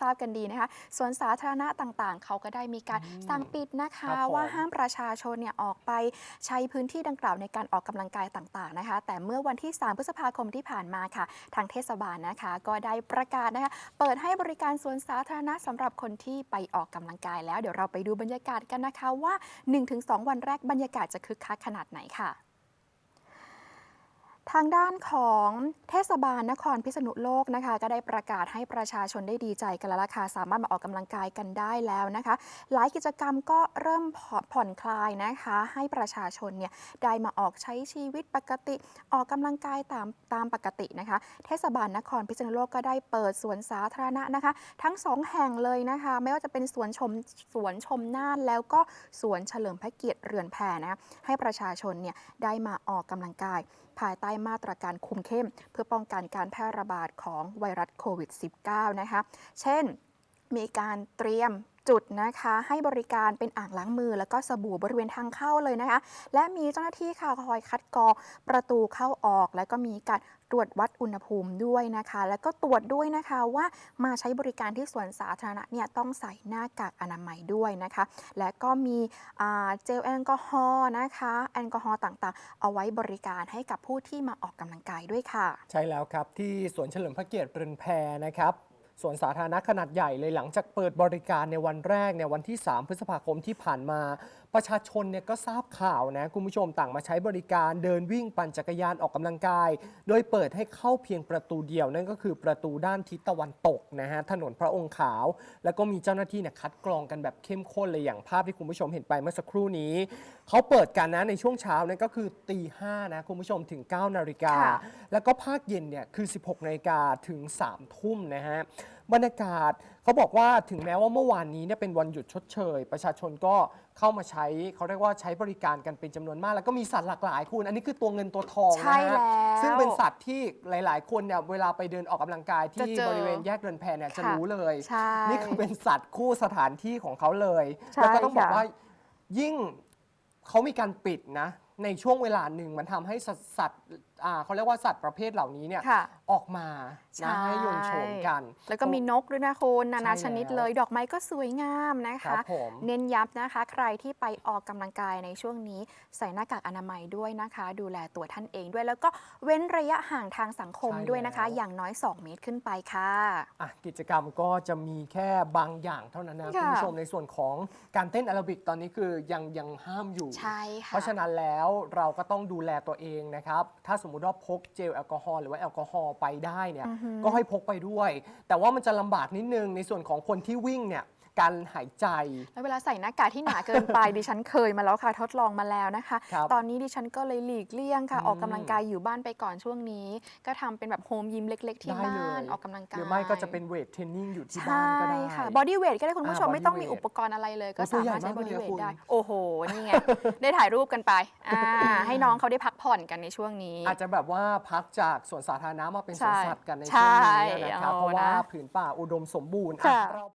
ทราบกันดีนะคะสวนสาธารณะต่างๆ เขาก็ได้มีการอืมสั่งปิดนะคะ ครับผมว่าห้ามประชาชนเนี่ยออกไปใช้พื้นที่ดังกล่าวในการออกกำลังกายต่างๆนะคะ แต่เมื่อวันที่ 3 พฤษภาคมที่ผ่านมาค่ะ ทางเทศบาลนะคะ ก็ได้ประกาศนะคะ เปิดให้บริการสวนสาธารณะสำหรับคนที่ไปออกกำลังกายแล้วเดี๋ยวเราไปดูบรรยากาศกันนะคะว่า 1-2 วันแรกบรรยากาศจะคึกคักขนาดไหนค่ะ ทางด้านของเทศบาลนครพิษณุโลกนะคะ ก็ได้ประกาศให้ประชาชนได้ดีใจกันแล้วล่ะค่ะสามารถมาออกกำลังกายกันได้แล้วนะคะ หลายกิจกรรมก็เริ่มผ่อนคลายนะคะ ให้ประชาชนเนี่ยได้มาออกใช้ชีวิตปกติออกกำลังกายตามตามปกตินะคะ เทศบาลนครพิษณุโลกก็ได้เปิดสวนสาธารณะนะคะ ทั้งสองแห่งเลยนะคะ ไม่ว่าจะเป็นสวนชมสวนชมน่านแล้วก็สวนเฉลิมพระเกียรติเรือนแพนะะให้ประชาชนเนี่ยได้มาออกกำลังกาย ภายใต้มาตรการคุมเข้ม เพื่อป้องกันการแพร่ระบาดของไวรัสโควิด -19 นะคะ เช่นมีการเตรียม จุดนะคะ ให้บริการเป็นอ่างล้างมือ แล้วก็สบู่บริเวณทางเข้าเลยนะคะ และมีเจ้าหน้าที่ค่ะคอยคัดกรองประตูเข้าออก แล้วก็มีการตรวจวัดอุณหภูมิด้วยนะคะ แล้วก็ตรวจด้วยนะคะว่ามาใช้บริการที่สวนสาธารณะเนี่ยต้องใส่หน้ากากอนามัยด้วยนะคะ และก็มีเจลแอลกอฮอล์นะคะแอลกอฮอล์ต่างๆ เอาไว้บริการให้กับผู้ที่มาออกกำลังกายด้วยค่ะ ใช่แล้วครับที่สวนเฉลิมพระเกียรติรือนแพนะครับ สวนสาธารณะขนาดใหญ่เลยหลังจากเปิดบริการในวันแรกในวันที่ 3 พฤษภาคมที่ผ่านมา ประชาชนเนี่ยก็ทราบข่าวนะคุณผู้ชมต่างมาใช้บริการเดินวิ่งปั่นจักรยานออกกำลังกาย โดยเปิดให้เข้าเพียงประตูเดียว นั่นก็คือประตูด้านทิศตะวันตกนะฮะถนนพระองค์ขาว แล้วก็มีเจ้าหน้าที่เนี่ยคัดกรองกันแบบเข้มข้นเลยอย่างภาพที่คุณผู้ชมเห็นไปเมื่อสักครู่นี้เขาเปิดกันนะในช่วงเช้านั่นก็คือตีห้านะคุณผู้ชมถึง9นาฬิกาค่ะแล้วก็ภาคเย็นเนี่ยคือ 16นาฬิกาถึง3ทุ่มนะฮะบรรยากาศเขาบอกว่าถึงแม้ว่าเมื่อวานนี้เนี่ยเป็นวันหยุดชดเชย ประชาชนก็เข้ามาใช้เขาเรียกว่าใช้บริการกันเป็นจำนวนมาก แล้วก็มีสัตว์หลากหลายคุณ อันนี้คือตัวเงินตัวทองนะใช่ฮะแล้วซึ่งเป็นสัตว์ที่หลาย ๆ คนเนี่ยเวลาไปเดินออกกำลังกายที่จะเจอบริเวณแยกเดินแพเนี่ยจะค่ะ รู้เลย ใช่ นี่คือเป็นสัตว์คู่สถานที่ของเขาเลย ใช่แล้วก็ต้องบอกค่ะ ว่ายิ่งเขามีการปิดนะ ในช่วงเวลาหนึ่งมันทำให้สัตว์สัตว์ อ่าเขาเรียกว่าสัตว์ประเภทเหล่านี้เนี่ยค่ะออกมาใช่ นะให้ยนต์โฉมกัน แล้วก็มีนกด้วยนะคุณนานาใช่ชนิดแล้ว เลย ดอกไม้ก็สวยงามนะครัคะ บผม เน้นย้ำนะคะ ใครที่ไปออกกำลังกายในช่วงนี้ ใส่หน้ากากอนามัยด้วยนะคะ ดูแลตัวท่านเองด้วย แล้วก็เว้นระยะห่างทางสังคมใช่ด้วยนะคะ แล้ว อย่างน้อย 2 เมตรขึ้นไปค่ะ อะกิจกรรมก็จะมีแค่บางอย่างเท่านั้นนะค่ะ คุณผู้ชมในส่วนของการเต้นแอโรบิกตอนนี้คือยังยังห้ามอยู่ ใช่ค่ะ เพราะฉะนั้นแล้วเราก็ต้องดูแลตัวเองนะครับ ถ้าสมมุติว่าพกเจลแอลกอฮอล์หรือว่าแอลกอฮอล์ไปได้เนี่ยอือหือก็ให้พกไปด้วย แต่ว่ามันจะลำบากนิดนึงในส่วนของคนที่วิ่งเนี่ย การหายใจ แล้วเวลาใส่หน้ากากที่หนาเกินไป ดิฉันเคยมาแล้วค่ะทดลองมาแล้วนะคะ ครับตอนนี้ดิฉันก็เลยหลีกเลี่ยงค่ะ อืม ออกกำลังกายอยู่บ้านไปก่อนช่วงนี้ ก็ทำเป็นแบบโฮมยิมเล็ก ๆ ที่ได้บ้าเลนยออกกำลังกายหรือไม่ก็จะเป็นเวทเทรนนิ่งอยู่ที่ใชบ้าน่ก็ได้ ค่ะบอดี้เวทก็ได้คุณผู้ชมอ่าไม่ต้อง body มี weight อุปกรณ์อะไรเลย ก็โอ้ตัวสามารถใหญ่ใช้มากบอดี้เลยเวอะทคุณ ได้ โอ้โหนี่ไง ได้ถ่ายรูปกันไปอ่าให้น้องเขาได้พักผ่อนกันในช่วงนี้ อาจจะแบบว่าพักจากสวนสาธารณะมาเป็นสวนใช่สัตว์กันในใช่ช่วงนี้นะครับเอาเพราะว่านะผืนป่าอุดมสมบูรณ์ค่ะอะ เรา